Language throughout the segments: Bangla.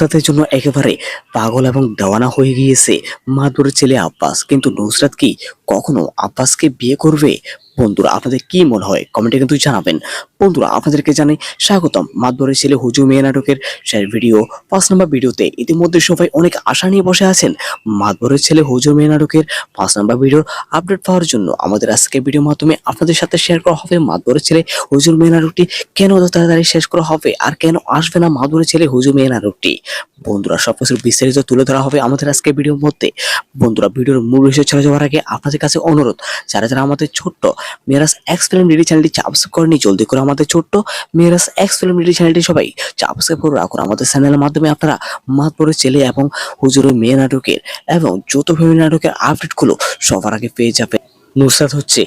নুসরাতের জন্য একেবারে পাগল এবং দেওয়ানা হয়ে গিয়েছে মাদুরের ছেলে আব্বাস। কিন্তু নুসরাত কি কখনো আব্বাসকে বিয়ে করবে? বন্ধুরা, আপনাদের কি মনে হয়? কমেন্টে কিন্তু জানাবেন। বন্ধুরা, আপনাদেরকে জানাই স্বাগতম। মাদবরের ছেলে হুজু মেয়ে নাটকের শেয়ার ভিডিও, পাঁচ নম্বর ভিডিওতে ইতিমধ্যে সবাই অনেক আশা নিয়ে বসে আছেন। মাদবরের ছেলে হুজু মেয়ে নাটকের পাঁচ নম্বর ভিডিওর আপডেট পাওয়ার জন্য আমাদের আজকে ভিডিওর মাধ্যমে আপনাদের সাথে শেয়ার করা হবে মাদবরের ছেলে হুজুর মেয়ে নাটকটি। কেন তাড়াতাড়ি শেষ করা হবে? আর কেন আসবে না মাদবরের ছেলে হুজু মেয়ে নাটকটি? বন্ধুরা, সবকিছু বিস্তারিত তুলে ধরা হবে আমাদের আজকে ভিডিওর মধ্যে। বন্ধুরা, ভিডিওর মূল বিষয়ে চলে যাওয়ার আগে আপনাদের কাছে অনুরোধ, যারা যারা আমাদের ছোট্ট মেরাজ এক্স ফিল্ম ডিডি চ্যানেলটি সাবস্ক্রাইব করেনি জলদি করে আমাদের ছোট্ট মেয়েরাস এক্স ফিল্ম চ্যানেলটি সবাই সাবস্ক্রাইব করে রাখুন। আমাদের চ্যানেলের মাধ্যমে আপনারা মাতপুরের ছেলে এবং হুজুরের মেয়ে নাটকের এবং যত ফ্যামিলি নাটকের আপডেটগুলো সবার আগে পেয়ে যাবে নুসরাত হচ্ছে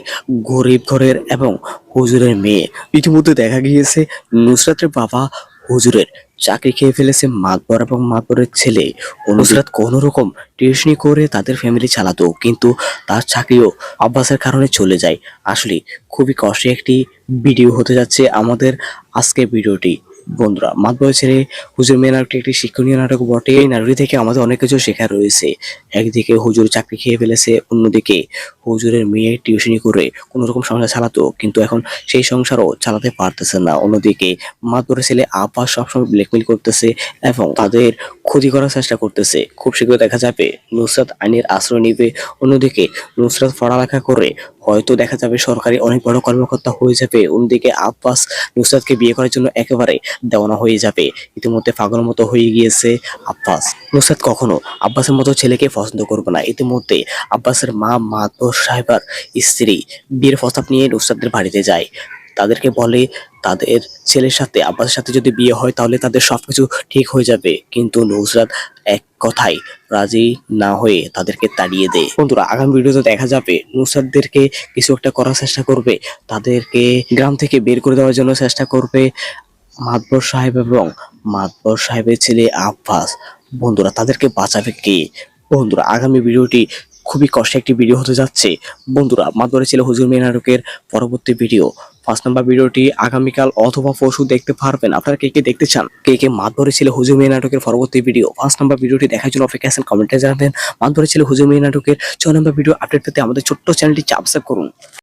গরিব ঘরের এবং হুজুরের মেয়ে। ইতিমধ্যে দেখা গিয়েছে নুসরাতের বাবা হুজুরের চাকরি খেয়ে ফেলেছে মাতবর এবং মাতবরের ছেলে। অনুসরাত নুসরাত কোনো রকম টিউশনি করে তাদের ফ্যামিলি চালাতো, কিন্তু তার চাকরিও অভ্যাসের কারণে চলে যায়। আসলে খুবই কষ্টে একটি ভিডিও হতে যাচ্ছে আমাদের আজকের ভিডিওটি বন্ধুরা মাতবরের ছেলে হুজুর মেয়ে নাটকটি একটি শিক্ষণীয় নাটক বটে। এই নাটকটি থেকে আমাদের অনেক কিছু শেখা রয়েছে। একদিকে হুজুর চাকরি খেয়ে ফেলেছে, অন্যদিকে হুজুরের মেয়ে টিউশনি করে কোনো রকম সংসার চালাতো, কিন্তু এখন সেই সংসারও চালাতে পারতেছে না। অন্যদিকে মাত মাতবরের ছেলে আব্বাস সবসময় ব্ল্যাকমেল করতেছে এবং তাদের ক্ষতি করার চেষ্টা করতেছে। খুব শীঘ্র দেখা যাবে নুসরাত আইনের আশ্রয় নিবে। অন্যদিকে নুসরাত পড়ালেখা করে হয়তো দেখা যাবে সরকারি অনেক বড় কর্মকর্তা হয়ে যাবে। অন্যদিকে আব্বাস নুসরাতকে বিয়ে করার জন্য একেবারে দেওয়ানা হয়ে যাবে। ইতিমধ্যে পাগল মতো হয়ে গিয়েছে আব্বাস। নুসরাত কখনো আব্বাসের মতো ছেলেকে পছন্দ করবে না। ইতিমধ্যে আব্বাসের মা মাতবর সাহেবার স্ত্রী বিয়ের প্রস্তাব নিয়ে নুসরাতের বাড়িতে যায়। তাদেরকে বলে, তাদের ছেলের সাথে, আব্বাসের সাথে যদি বিয়ে হয়, তাহলে তাদের সবকিছু ঠিক হয়ে যাবে। কিন্তু নুসরাত এক কথাই রাজি না হয়ে তাদেরকে তাড়িয়ে দেয়। বন্ধুরা, আগামী ভিডিওতে দেখা যাবে নুসরাতদেরকে কিছু একটা করার চেষ্টা করবে, তাদেরকে গ্রাম থেকে বের করে দেওয়ার জন্য চেষ্টা করবে মাতবর সাহেব এবং মাতবর সাহেবের ছেলে আব্বাস। বন্ধুরা, তাদেরকে বাঁচাবে কে? বন্ধুরা, আগামী ভিডিওটি খুবই কষ্টে একটি ভিডিও হতে যাচ্ছে। বন্ধুরা, মাতবরের ছেলে হুজুর মেয়ে নাটকের পরবর্তী ভিডিও ফার্স্ট নাম্বার ভিডিওটি আগামীকাল অথবা পরশু দেখতে পারবেন। আপনারা কে কে দেখতে চান? কে কে মাতবরের ছেলে হুজুম মেয়ে নাটকের পরবর্তী ভিডিও ফার্স্ট নাম্বার ভিডিওটি দেখার জন্য অপেক্ষা আছেন কমেন্টে জানাবেন। মাতবরের ছেলে হুজুম মেয়ে নাটকের ছয় নাম্বার ভিডিও আপডেট পেতে আমাদের ছোট্ট চ্যানেলটি সাবস্ক্রাইব করুন।